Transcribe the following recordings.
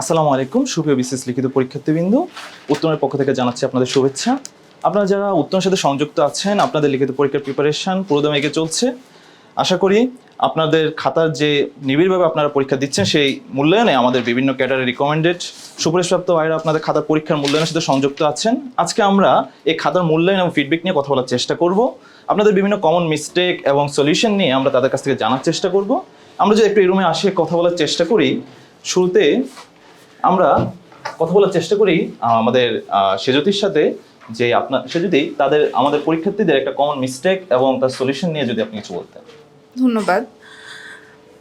আসসালামু আলাইকুম, সুপ্রিয় বিশেষ লিখিত পরীক্ষার্থীবৃন্দ। উত্তমের পক্ষ থেকে জানাচ্ছি আপনাদের শুভেচ্ছা। আপনারা যারা উত্তমের সাথে সংযুক্ত আছেন, আপনাদের লিখিত পরীক্ষার প্রিপারেশন পুরোদমে এগিয়ে চলছে। আশা করি আপনাদের খাতার যে নিবিড়ভাবে আপনারা পরীক্ষা দিচ্ছেন, সেই মূল্যায়নে আমাদের বিভিন্ন ক্যাডারে রিকমেন্ডেড সুপারিশপ্রাপ্ত ভাইরা আপনাদের খাতার পরীক্ষার মূল্যায়নের সাথে সংযুক্ত আছেন। আজকে আমরা এই খাতার মূল্যায়ন এবং ফিডব্যাক নিয়ে কথা বলার চেষ্টা করব। আপনাদের বিভিন্ন কমন মিস্টেক এবং সলিউশন নিয়ে আমরা তাদের কাছ থেকে জানার চেষ্টা করব। আমরা যদি একটু এই রুমে আসে, কথা বলার চেষ্টা করি। শুরুতে আমরা কথা বলার চেষ্টা করি আমাদের সেজুতির সাথে যে আপনার সেজতি তাদের, আমাদের পরীক্ষার্থীদের একটা কমন মিস্টেক এবং তার সলিউশন নিয়ে যদি আপনি কিছু বলতেন। ধন্যবাদ।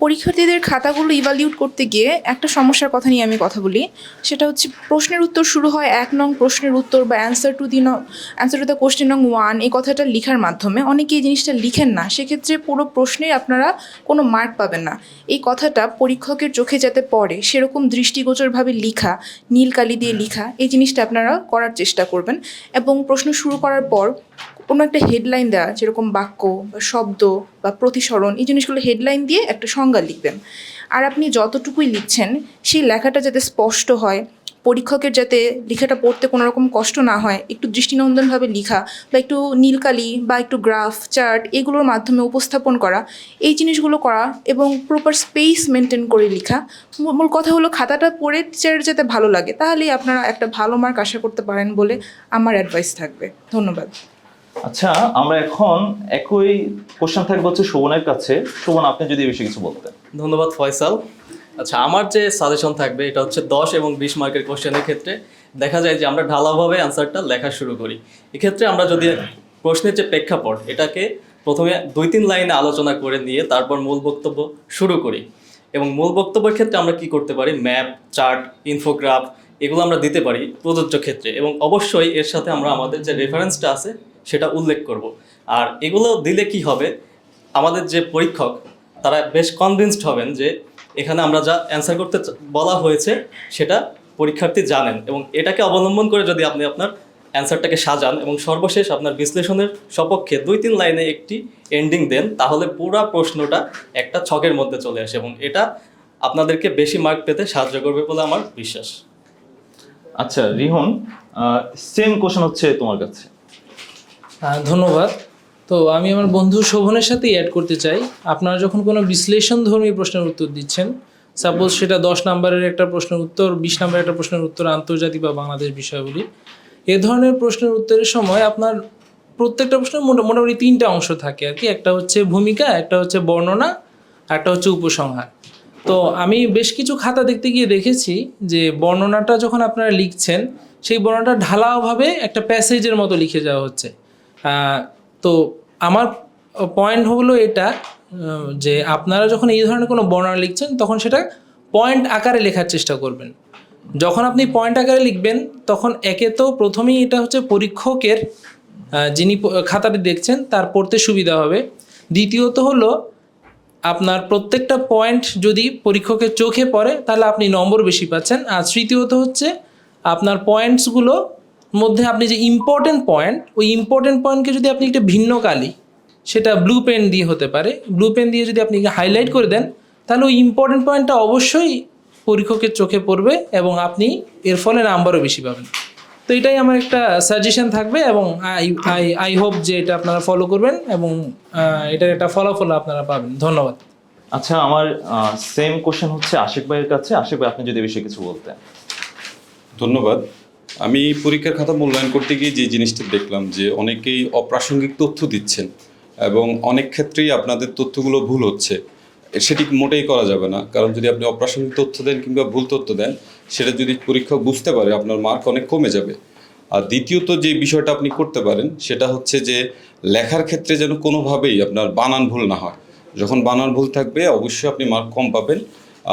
পরীক্ষার্থীদের খাতাগুলো ইভালিউট করতে গিয়ে একটা সমস্যার কথা নিয়ে আমি কথা বলি। সেটা হচ্ছে প্রশ্নের উত্তর শুরু হয় এক নং প্রশ্নের উত্তর বা answer to the answer to the question নং ওয়ান এই কথাটা লেখার মাধ্যমে। অনেকে এই জিনিসটা লিখেন না, সেক্ষেত্রে পুরো প্রশ্নে আপনারা কোনো মার্ক পাবেন না। এই কথাটা পরীক্ষকের চোখে যাতে পড়ে, সেরকম দৃষ্টিগোচরভাবে লিখা, নীল কালি দিয়ে লিখা, এই জিনিসটা আপনারা করার চেষ্টা করবেন। এবং প্রশ্ন শুরু করার পর কোনো একটা হেডলাইন দেওয়া যেরকম বাক্য বা শব্দ বা প্রতিসরণ, এই জিনিসগুলো হেডলাইন দিয়ে একটা সংজ্ঞা লিখবেন। আর আপনি যতটুকুই লিখছেন, সেই লেখাটা যাতে স্পষ্ট হয়, পরীক্ষকের যাতে লেখাটা পড়তে কোনো রকম কষ্ট না হয়, একটু দৃষ্টিনন্দনভাবে লেখা বা একটু নীলকালি বা একটু গ্রাফ চার্ট এগুলোর মাধ্যমে উপস্থাপন করা, এই জিনিসগুলো করা এবং প্রপার স্পেস মেনটেন করে লেখা। মূল কথা হলো খাতাটা পড়ে টিচারের যাতে ভালো লাগে, তাহলেই আপনারা একটা ভালো মার্ক আশা করতে পারেন বলে আমার অ্যাডভাইস থাকবে। ধন্যবাদ। আচ্ছা আমরা এখন একই কোশ্চেন থাকবে হচ্ছে শোভনের কাছে। শোভন, আপনি যদি বিষয়ে কিছু বলতেন। ধন্যবাদ, ফয়সাল। আচ্ছা আমার যে সাজেশন থাকবে, এটা হচ্ছে দশ এবং বিশ মার্কের কোশ্চেনের ক্ষেত্রে। দেখা যায় যে আমরা ঢালাভাবে অ্যান্সারটা লেখা শুরু করি। এক্ষেত্রে আমরা যদি প্রশ্নের যে প্রেক্ষাপট, এটাকে প্রথমে দুই তিন লাইনে আলোচনা করে নিয়ে তারপর মূল বক্তব্য শুরু করি। এবং মূল বক্তব্যের ক্ষেত্রে আমরা কি করতে পারি? ম্যাপ, চার্ট ইনফোগ্রাফ এগুলো আমরা দিতে পারি প্রযোজ্য ক্ষেত্রে। এবং অবশ্যই এর সাথে আমরা আমাদের যে রেফারেন্সটা আছে সেটা উল্লেখ করব। আর এগুলো দিলে কি হবে? আমাদের যে পরীক্ষক, তারা বেশ কনভিনসড হবেন যে এখানে আমরা যা অ্যান্সার করতে বলা হয়েছে, সেটা পরীক্ষার্থী জানেন এবং এটাকে অবলম্বন করে যদি আপনি আপনার অ্যান্সারটাকে সাজান এবং সর্বশেষ আপনার বিশ্লেষণের সপক্ষে দুই তিন লাইনে একটি এন্ডিং দেন, তাহলে পুরো প্রশ্নটা একটা ছকের মধ্যে চলে আসে এবং এটা আপনাদেরকে বেশি মার্ক পেতে সাহায্য করবে বলে আমার বিশ্বাস। আচ্ছা রিহন সেম কোশ্চেন হচ্ছে তোমার কাছে। ধন্যবাদ। তো আমি আমার বন্ধু শোভনের সাথেই অ্যাড করতে চাই। আপনারা যখন কোনো বিশ্লেষণধর্মী প্রশ্নের উত্তর দিচ্ছেন সাপোজ সেটা দশ নম্বরের একটা প্রশ্নের উত্তর, বিশ নম্বরের একটা প্রশ্নের উত্তর, আন্তর্জাতিক বা বাংলাদেশ বিষয়গুলি এ ধরনের প্রশ্নের উত্তরের সময় আপনার প্রত্যেকটা প্রশ্নের মোটা- মোটামুটি তিনটা অংশ থাকে আর কি। একটা হচ্ছে ভূমিকা, একটা হচ্ছে বর্ণনা, একটা হচ্ছে উপসংহার। তো আমি বেশ কিছু খাতা দেখতে গিয়ে দেখেছি যে বর্ণনাটা যখন আপনারা লিখছেন, সেই বর্ণনাটা ঢালাওভাবে একটা প্যাসেজের মতো লিখে যাওয়া হচ্ছে। তো আমার পয়েন্ট হলো এটা যে আপনারা যখন এই ধরনের কোনো বর্ণনা লিখছেন, তখন সেটা পয়েন্ট আকারে লেখার চেষ্টা করবেন। যখন আপনি পয়েন্ট আকারে লিখবেন, তখন একে তো প্রথমেই এটা হচ্ছে পরীক্ষকের যিনি খাতাটি দেখছেন, তার পড়তে সুবিধা হবে। দ্বিতীয়ত হলো, আপনার প্রত্যেকটা পয়েন্ট যদি পরীক্ষকের চোখে পড়ে, তাহলে আপনি নম্বর বেশি পাচ্ছেন। আর তৃতীয়ত হচ্ছে, আপনার পয়েন্টসগুলো মধ্যে আপনি যে ইম্পর্টেন্ট পয়েন্ট ওই ইম্পর্টেন্ট পয়েন্টকে যদি আপনি একটা ভিন্ন কালি সেটা ব্লু পেন দিয়ে হতে পারে ব্লু পেন দিয়ে যদি আপনি হাইলাইট করে দেন তাহলে ওই ইম্পর্টেন্ট পয়েন্টটা অবশ্যই পরীক্ষকের চোখে পড়বে এবং আপনি এর ফলে নাম্বারও বেশি পাবেন। তো এটাই আমার একটা সাজেশন থাকবে এবং আই আই আই হোপ যে এটা আপনারা ফলো করবেন এবং এটার একটা ফলাফল আপনারা পাবেন। ধন্যবাদ। আচ্ছা আমার সেম কোশ্চেন হচ্ছে আশিক ভাইয়ের কাছে। আশিক ভাই আপনি যদি বিষয়ে কিছু বলতেন। ধন্যবাদ। আমি পরীক্ষার খাতা মূল্যায়ন করতে গিয়ে যে জিনিসটা দেখলাম যে অনেকেই অপ্রাসঙ্গিক তথ্য দিচ্ছেন এবং অনেক ক্ষেত্রেই আপনাদের তথ্যগুলো ভুল হচ্ছে। সেটি মোটেই করা যাবে না। কারণ যদি আপনি অপ্রাসঙ্গিক তথ্য দেন কিংবা ভুল তথ্য দেন, সেটা যদি পরীক্ষক বুঝতে পারে, আপনার মার্ক অনেক কমে যাবে। আর দ্বিতীয়ত যে বিষয়টা আপনি করতে পারেন, সেটা হচ্ছে যে লেখার ক্ষেত্রে যেন কোনোভাবেই আপনার বানান ভুল না হয়। যখন বানান ভুল থাকবে, অবশ্যই আপনি মার্ক কম পাবেন।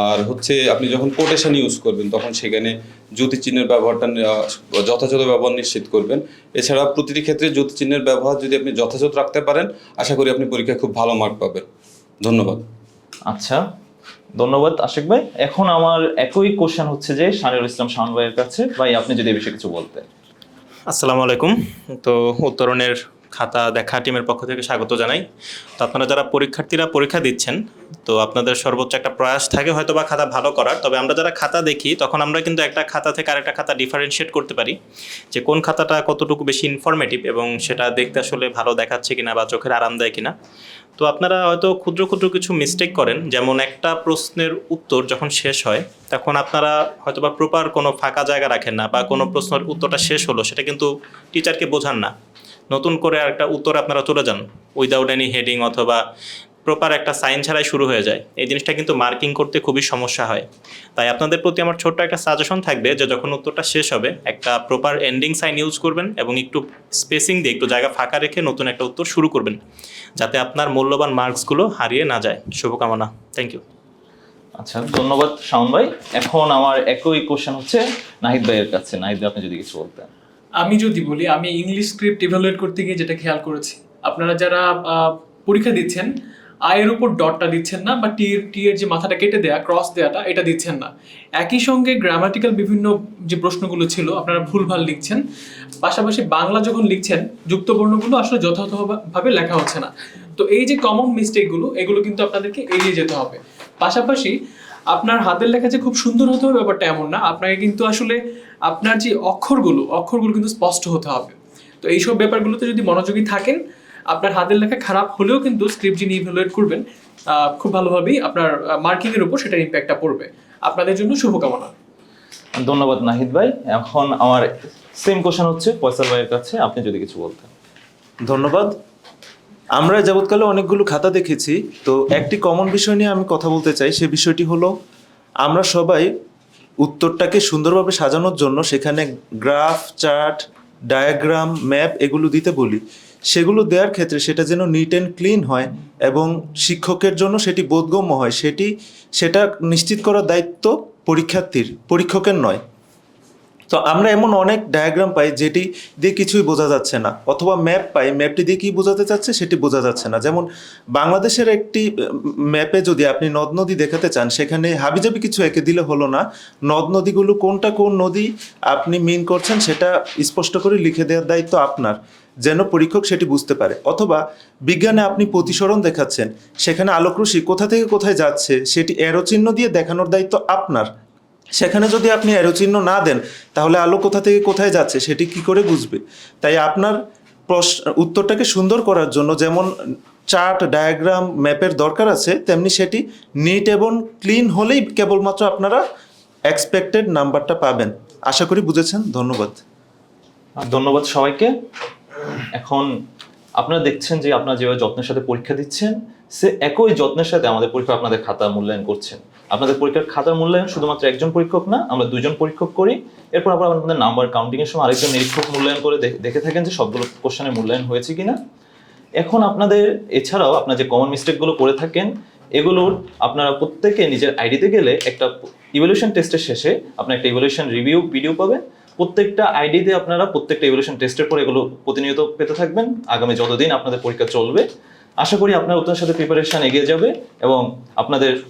আর হচ্ছে আপনি যখন কোটেশন ইউজ করবেন তখন সেখানে জ্যোতি চিহ্নের ব্যবহারটা যথাযথ ব্যবহার নিশ্চিত করবেন। এছাড়া প্রতিটি ক্ষেত্রে জ্যোতি চিহ্নের ব্যবহার যদি আপনি যথাযথ রাখতে পারেন আশা করি আপনি পরীক্ষায় খুব ভালো মার্ক পাবেন। ধন্যবাদ। আচ্ছা ধন্যবাদ আশিক ভাই। এখন আমার একই কোশ্চেন হচ্ছে যে শানিউল ইসলাম শাহান ভাইয়ের কাছে। ভাই আপনি যদি এই বিষয়ে কিছু বলতেন। আসসালামু আলাইকুম। তো উত্তরণের খাতা দেখা টিমের পক্ষ থেকে স্বাগত জানাই। তো আপনারা যারা পরীক্ষার্থীরা পরীক্ষা দিচ্ছেন, তো আপনাদের সর্বোচ্চ একটা প্রয়াস থাকে হয়তো বা খাতা ভালো করার। তবে আমরা যারা খাতা দেখি, তখন আমরা কিন্তু একটা খাতা থেকে আরেকটা খাতা ডিফারেন্সিয়েট করতে পারি যে কোন খাতাটা কতটুকু বেশি ইনফরমেটিভ এবং সেটা দেখতে আসলে ভালো দেখাচ্ছে কিনা বা চোখের আরাম দেয় কিনা। তো আপনারা হয়তো ক্ষুদ্র ক্ষুদ্র কিছু মিস্টেক করেন, যেমন একটা প্রশ্নের উত্তর যখন শেষ হয়, তখন আপনারা হয়তো বা প্রপার কোনো ফাঁকা জায়গা রাখেন না বা কোনো প্রশ্নের উত্তরটা শেষ হলো, সেটা কিন্তু টিচারকে বোঝান না। নতুন করে একটা উত্তর আপনারা চলে যান উইদাউট এনি হেডিং অথবা প্রপার একটা সাইন ছাড়াই শুরু হয়ে যায়। এই জিনিসটা কিন্তু মার্কিং করতে খুবই সমস্যা হয়। তাই আপনাদের প্রতি আমার ছোট্ট একটা সাজেশন থাকবে যে যখন উত্তরটা শেষ হবে, একটা প্রপার এন্ডিং সাইন ইউজ করবেন এবং একটু স্পেসিং দিয়ে একটু জায়গা ফাঁকা রেখে নতুন একটা উত্তর শুরু করবেন, যাতে আপনার মূল্যবান মার্কসগুলো হারিয়ে না যায়। শুভকামনা। থ্যাংক ইউ আচ্ছা ধন্যবাদ শাওন ভাই। এখন আমার একই কোশ্চেন হচ্ছে নাহিদ ভাইয়ের কাছে। নাহিদ ভাই, আপনি যদি কিছু বলতেন। আমি যদি বলি, আমি ইংলিশ স্ক্রিপ্ট ইভালুয়েট করতে গিয়ে যেটা খেয়াল করেছি, আপনারা যারা পরীক্ষা দিচ্ছেন আয়ের উপর ডটটা দিচ্ছেন না, বা টি টি এর যে মাথাটা কেটে দেয়া ক্রস দেয়াটা, এটা দিচ্ছেন না। একই সঙ্গে গ্রামাটিক্যাল বিভিন্ন যে প্রশ্নগুলো ছিল, আপনারা ভুলভাল লিখছেন। পাশাপাশি বাংলা যখন লিখছেন যুক্ত বর্ণগুলো আসলে যথাযথভাবে লেখা হচ্ছে না। তো এই যে কমন মিস্টেকগুলো এগুলো কিন্তু আপনাদেরকে এড়িয়ে যেতে হবে। পাশাপাশি আপনার হাতের লেখা যে খুব সুন্দর হতে হবে ব্যাপারটা এমন না। আপনাকে কিন্তু আসলে আপনার যে অক্ষরগুলো অক্ষরগুলো কিন্তু স্পষ্ট হতে হবে। তো এইসব ব্যাপারগুলোতে যদি মনোযোগী থাকেন আপনার হাতের লেখা খারাপ হলেও কিন্তু স্ক্রিপ্ট যিনি ইভ্যালুয়েট করবেন খুব ভালোভাবেই আপনার মার্কিং এর উপর সেটার ইম্প্যাক্টটা পড়বে। আপনাদের জন্য শুভকামনা। ধন্যবাদ নাহিদ ভাই। এখন আমার সেম কোশ্চেন হচ্ছে ফয়সাল ভাইয়ের কাছে। আপনি যদি কিছু বলতেন। ধন্যবাদ। আমরা যাবৎকালে অনেকগুলো খাতা দেখেছি, তো একটি কমন বিষয় নিয়ে আমি কথা বলতে চাই, সে বিষয়টি হলো, আমরা সবাই উত্তরটাকে সুন্দরভাবে সাজানোর জন্য সেখানে গ্রাফ চার্ট ডায়াগ্রাম ম্যাপ এগুলো দিতে বলি। সেগুলো দেওয়ার ক্ষেত্রে সেটা যেন নিট অ্যান্ড ক্লিন হয় এবং শিক্ষকের জন্য সেটি বোধগম্য হয়। সেটি, সেটা নিশ্চিত করার দায়িত্ব পরীক্ষার্থীর, পরীক্ষকের নয়। তো আমরা এমন অনেক ডায়াগ্রাম পাই যেটি দিয়ে কিছুই বোঝা যাচ্ছে না, অথবা ম্যাপ পাই ম্যাপটি দিয়ে কী বোঝাতে চাচ্ছে সেটি বোঝা যাচ্ছে না। যেমন বাংলাদেশের একটি ম্যাপে যদি আপনি নদ নদী দেখাতে চান, সেখানে হাবিজাবি কিছু এঁকে দিলে হলো না। নদ নদীগুলো কোনটা কোন নদী আপনি মিন করছেন সেটা স্পষ্ট করে লিখে দেওয়ার দায়িত্ব আপনার, যেন পরীক্ষক সেটি বুঝতে পারে। অথবা বিজ্ঞানে আপনি প্রতিসরণ দেখাচ্ছেন, সেখানে আলোকরশ্মি কোথা থেকে কোথায় যাচ্ছে, সেটি এরো চিহ্ন দিয়ে দেখানোর দায়িত্ব আপনার। সেখানে যদি আপনি অ্যারো চিহ্ন না দেন, তাহলে আলো কোথা থেকে কোথায় যাচ্ছে সেটি কি করে বুঝবে? তাই আপনার প্রশ্ন, উত্তরটাকে সুন্দর করার জন্য যেমন চার্ট, ডায়াগ্রাম, ম্যাপের দরকার আছে, তেমনি সেটি নিট এবং ক্লিন হলেই কেবলমাত্র আপনারা এক্সপেক্টেড নাম্বারটা পাবেন। আশা করি বুঝেছেন, ধন্যবাদ। ধন্যবাদ সবাইকে। এখন আপনারা দেখছেন যে আপনারা যেভাবে যত্নের সাথে পরীক্ষা দিচ্ছেন, সে একই যত্নের সাথে আমাদের পরীক্ষা আপনাদের খাতা মূল্যায়ন করছেন। আপনাদের পরীক্ষার খাতার মূল্যায়ন শুধুমাত্র একজন পরীক্ষক না, আমরা দুজন পরীক্ষক করি। এরপর আবার আপনাদের নাম্বার কাউন্টিং এর সময় আরেকজন নিরীক্ষক মূল্যায়ন করে দেখ- থাকেন যে সবগুলো কোশ্চেনের মূল্যায়ন হয়েছে কিনা। এখন আপনাদের, এছাড়াও আপনার যে কমন মিস্টেকগুলো করে থাকেন, এগুলোর আপনারা প্রত্যেকে নিজের আইডিতে গেলে একটা ইভলিউশন টেস্টের শেষে আপনার একটা ইভলিউশন রিভিউ ভিডিও পাবেন। প্রত্যেকটা আইডিতে আপনারা প্রত্যেকটা ইভলিউশন টেস্টের পর এগুলো প্রতিনিয়ত পেতে থাকবেন। আগামী যতদিন আপনাদের পরীক্ষা চলবে। আশা করি আপনার উত্তরের সাথে প্রিপারেশন এগিয়ে যাবে এবং আপনাদের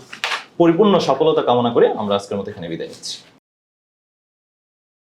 পরিপূর্ণ সফলতা কামনা করে আমরা আজকের মতো এখানে বিদায় নিচ্ছি।